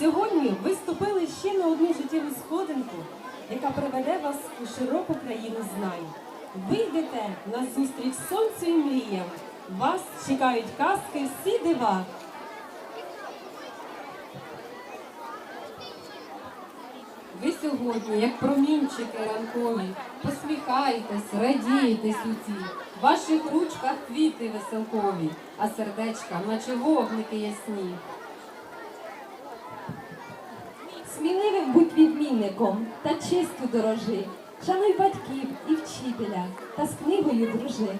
Сьогодні ви вступили ще на одну життєву сходинку, яка приведе вас у широку країну знань. Ви йдете на зустріч сонцю і мріям. Вас чекають казки всі дива. Ви сьогодні, як промінчики ранкові, посміхаєтесь, радієтесь у ці. В ваших ручках квіти веселкові, а сердечка, наче вогники ясні. Сміливим будь відмінником та честю дорожи. Шануй батьків і вчителя та з книгою дружи.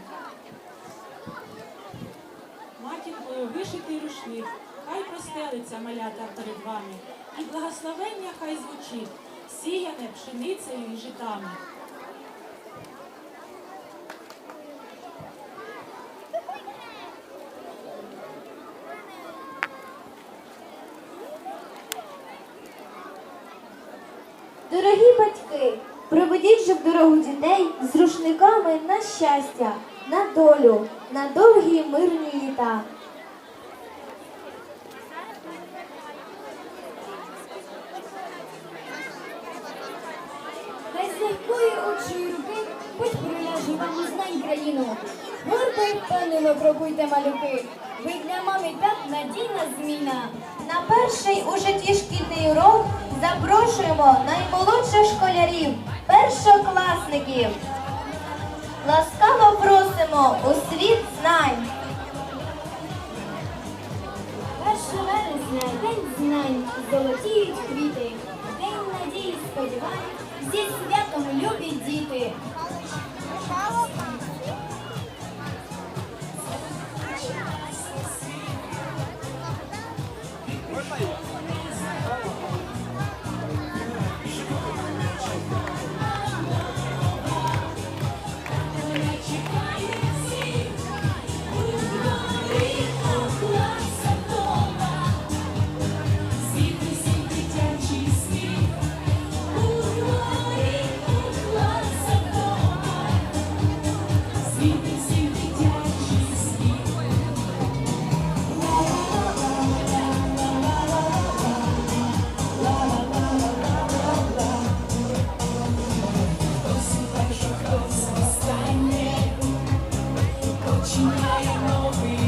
Матінкою вишитий рушник, хай простелиться малята перед вами, і благословення хай звучить, сіяне пшеницею і житами. Дорогі батьки, проведіть же в дорогу дітей з рушниками на щастя, на долю, на довгі мирні літа. Хай з легкої очої руки путь приляже вам знань країну. Гордо й впевнено крокуйте малюки. Ви для мами так надійна зміна. На перший у житті шкільний урок запрошуємо наймолодших школярів, першокласників. Ласкаво просимо у світ знань. 1 вересня день знань, золотіють квіти. День надії сподівань, зі святом любі діти. Починається зі